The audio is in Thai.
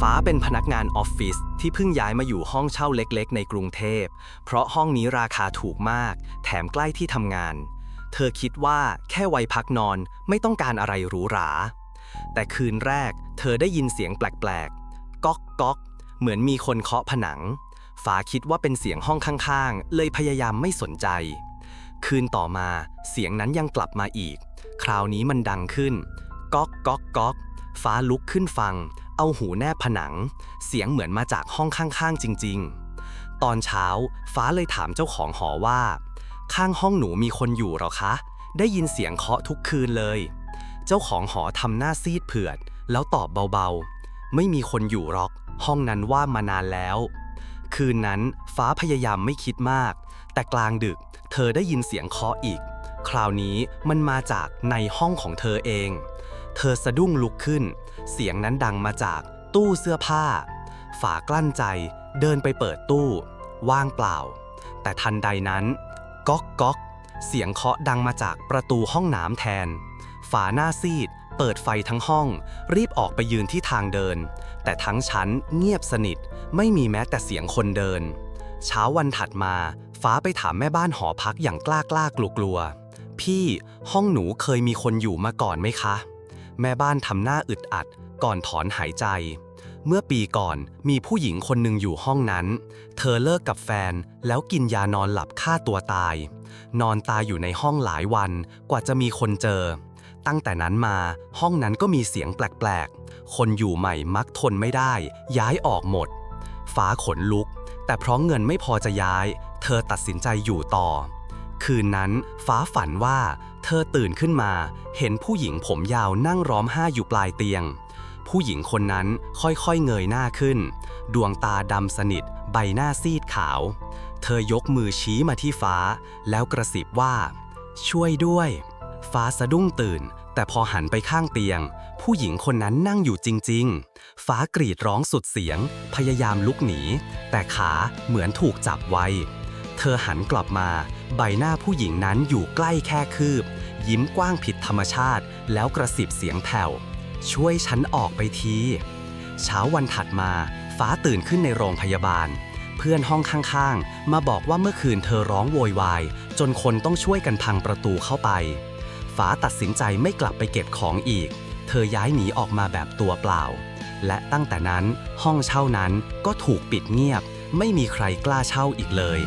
ฟ้าเป็นพนักงานออฟฟิศที่เพิ่งย้ายมาอยู่ห้องเช่าเล็กๆ ในกรุงเทพ เพราะห้องนี้ราคาถูกมาก แถมใกล้ที่ทำงาน เธอคิดว่าแค่วัยพักนอนไม่ต้องการอะไรหรูหรา แต่คืนแรกเธอได้ยินเสียงแปลกๆ ก๊อกก๊อกเหมือนมีคนเคาะผนัง ฟ้าคิดว่าเป็นเสียงห้องข้างๆ เลยพยายามไม่สนใจ คืนต่อมาเสียงนั้นยังกลับมาอีก คราวนี้มันดังขึ้น ก๊อกก๊อกก๊อกฟ้าลุกขึ้นฟัง เอาหูแนบผนัง เสียงเหมือนมาจากห้องข้างๆจริง ๆ ตอนเช้าฟ้าเลยถามเจ้าของหอว่า ข้างห้องหนูมีคนอยู่หรอคะ ได้ยินเสียงเคาะทุกคืนเลย เจ้าของหอทำหน้าซีดเผือด แล้วตอบเบาๆ ไม่มีคนอยู่หรอก ห้องนั้นว่างมานานแล้ว คืนนั้นฟ้าพยายามไม่คิดมาก แต่กลางดึก เธอได้ยินเสียงเคาะอีก คราวนี้มันมาจากในห้องของเธอเอง เธอสะดุ้งลุกขึ้น เสียงนั้นดังมาจากตู้เสื้อผ้า ฝากลั้นใจเดินไปเปิดตู้ ว่างเปล่า แต่ทันใดนั้น ก๊อกก๊อกเสียงเคาะดังมาจากประตูห้องน้ำแทน ฝาหน้าซีด เปิดไฟทั้งห้อง รีบออกไปยืนที่ทางเดิน แต่ทั้งชั้นเงียบสนิท ไม่มีแม้แต่เสียงคนเดิน เช้าวันถัดมา ฟ้าไปถามแม่บ้านหอพักอย่างกล้ากล้ากลัวกลัวๆพี่ ห้องหนูเคยมีคนอยู่มาก่อนไหมคะ แม่บ้านทำหน้าอึดอัด ก่อนถอนหายใจ เมื่อปีก่อนมีผู้หญิงคนหนึ่งอยู่ห้องนั้น เธอเลิกกับแฟนแล้วกินยานอนหลับฆ่าตัวตาย นอนตายอยู่ในห้องหลายวันกว่าจะมีคนเจอ ตั้งแต่นั้นมาห้องนั้นก็มีเสียงแปลกๆ คนอยู่ใหม่มักทนไม่ได้ ย้ายออกหมด ฟ้าขนลุก แต่เพราะเงินไม่พอจะย้าย เธอตัดสินใจอยู่ต่อ คืนนั้น ฟ้าฝันว่า เธอตื่นขึ้นมา เห็นผู้หญิงผมยาวนั่งร้องไห้อยู่ปลายเตียง ผู้หญิงคนนั้นค่อยๆเงยหน้าขึ้น ดวงตาดำสนิท ใบหน้าซีดขาว เธอยกมือชี้มาที่ฟ้า แล้วกระซิบว่า ช่วยด้วย ฟ้าสะดุ้งตื่น แต่พอหันไปข้างเตียง ผู้หญิงคนนั้นนั่งอยู่จริง ๆ ฟ้ากรีดร้องสุดเสียง พยายามลุกหนี แต่ขาเหมือนถูกจับไว้ เธอหันกลับมา ใบหน้าผู้หญิงนั้นอยู่ใกล้แค่คืบ ยิ้มกว้างผิดธรรมชาติ แล้วกระสิบเสียงแผ่ว ช่วยฉันออกไปที เช้าวันถัดมา ฟ้าตื่นขึ้นในโรงพยาบาล เพื่อนห้องข้างๆ มาบอกว่าเมื่อคืนเธอร้องโวยวาย จนคนต้องช่วยกันพังประตูเข้าไป ฟ้าตัดสินใจไม่กลับไปเก็บของอีก เธอย้ายหนีออกมาแบบตัวเปล่า และตั้งแต่นั้นห้องเช่านั้นก็ถูกปิดเงียบไม่มีใครกล้าเช่าอีกเลย